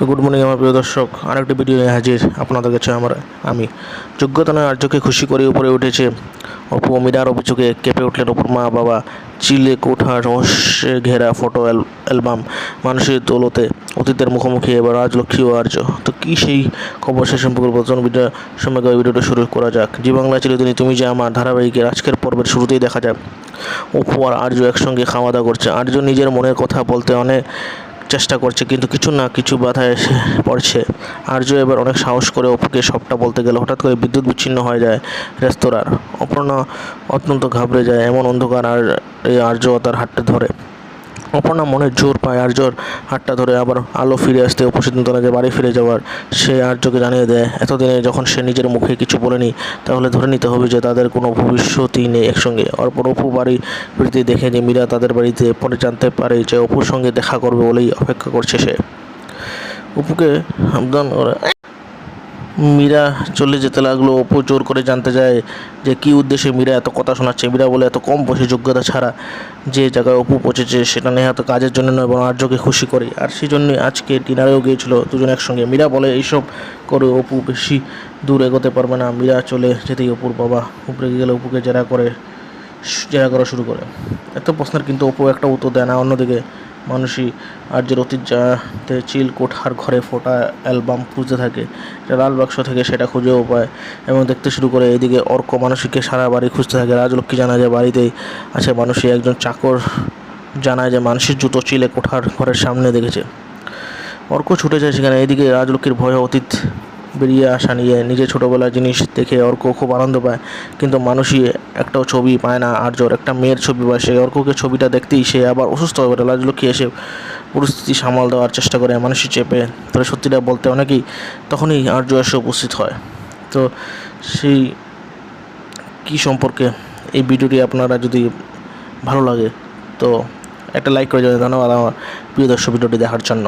তো good morning আমার প্রিয় দর্শক। আরেকটি ভিডিও নিয়ে হাজির আপনাদের কাছে আমার, আমি। যোগ্যতা নয়, আর্যকে খুশি করে উপরে উঠেছে। অপু মীরার অভিযোগে কেঁপে উঠলেন অপুর মা বাবা। চিলে কোঠা রহস্যে ঘেরা ফটো অ্যালবাম মানুষের দৌলতে। অতীতের মুখোমুখি এবার রাজলক্ষ্মী ও আর্য। তো কী সেই খবর, সে সম্পর্কে বর্তমান ভিডিও সময় ভিডিওটা শুরু করা যাক। জি বাংলা চিরদিনই তুমি যে আমার ধারাবাহিকের আজকের পর্বের শুরুতেই দেখা যায় অপু আর আর্য একসঙ্গে খাওয়া দাওয়া করছে। আর্য নিজের মনের কথা বলতে অনেক চেষ্টা করছে, কিন্তু কিছু না, কিছু বাধা এসে পড়ছে। আর্য এবার অনেক সাহস করে অপুকে সবটা বলতে গেল। হঠাৎ করে বিদ্যুৎ বিচ্ছিন্ন হয়ে যায় রেস্তোরাঁর। অপর্ণা অত্যন্ত ঘাবড়ে যায়, এমন অন্ধকার আর এই আর্য তার হাতটা ধরে। অপর্ণা মনে জোর পায় আর্যর হাতটা ধরে আবার আলো ফিরে আসতে অপু সিদ্ধান্ত বাড়ি ফিরে যাওয়ার। সে আর্যকে জানিয়ে দেয়, এতদিনে যখন সে নিজের মুখে কিছু বলেনি, তাহলে ধরে নিতে হবে যে তাদের কোনো ভবিষ্যৎই নেই একসঙ্গে। অর্পর অপু বাড়ি ফিরতে দেখে যে মীরা তাদের বাড়িতে পরে জানতে পারে যে অপুর সঙ্গে দেখা করবে বলেই অপেক্ষা করছে সে। অপুকে সাবধান করে মীরা চলে যেতে লাগল, অপু জোর করে জানতে যায় যে কী উদ্দেশ্যে মীরা এত কথা শোনাচ্ছে। মীরা বলে, এত কম বসে যোগ্যতা ছাড়া যে জায়গায় অপু পৌঁছেছে সেটা নেহাত কাজের জন্য নয় এবং আর্যকে খুশি করে। আর সেই জন্যই আজকে ডিনারেও গিয়েছিল দুজন একসঙ্গে। মীরা বলে, এইসব করে অপু বেশি দূর এগোতে পারবে না। মীরা চলে যেতেই অপুর বাবা উপরে গেলে, অপুকে জেরা করে, জেরা করা শুরু করে। এত প্রশ্নের কিন্তু অপু একটা উত্তর দেয় না, অন্যদিকে মানুষই আর্যের অতীত যাতে চিল কোঠার ঘরে ফোটা অ্যালবাম খুঁজতে থাকে। এটা লাল বাক্স থেকে সেটা খুঁজেও পায় এবং দেখতে শুরু করে এদিকে অর্ক মানসিককে সারা বাড়ি খুঁজতে থাকে। রাজলক্ষ্মী জানায় যে বাড়িতেই আছে মানুষই একজন চাকর জানায় যে মানুষের জুতো চিলে কোঠার ঘরের সামনে দেখেছে। অর্ক ছুটে যায় সেখানে। এদিকে রাজলক্ষ্মীর ভয় অতীত বেরিয়ে আসা নিয়ে নিজের ছোটোবেলার জিনিস দেখে অর্ক খুব আনন্দ পায়। কিন্তু মানুষই একটাও ছবি পায় না। আর্যর একটা মেয়ের ছবি পায়। সে অর্ককে ছবিটা দেখতেই সে আবার অসুস্থ হয়ে পড়ে। রাজলক্ষ্মী এসে পরিস্থিতি সামাল দেওয়ার চেষ্টা করে। মানুষই চেপে তবে সত্যিটা বলতে অনেকেই তখনই আর্য এসে উপস্থিত হয়। তো সেই কী সম্পর্কে এই ভিডিওটি আপনারা যদি ভালো লাগে, তো একটা লাইক করে যাবেন ধন্যবাদ আমার প্রিয় দর্শক ভিডিওটি দেখার জন্য।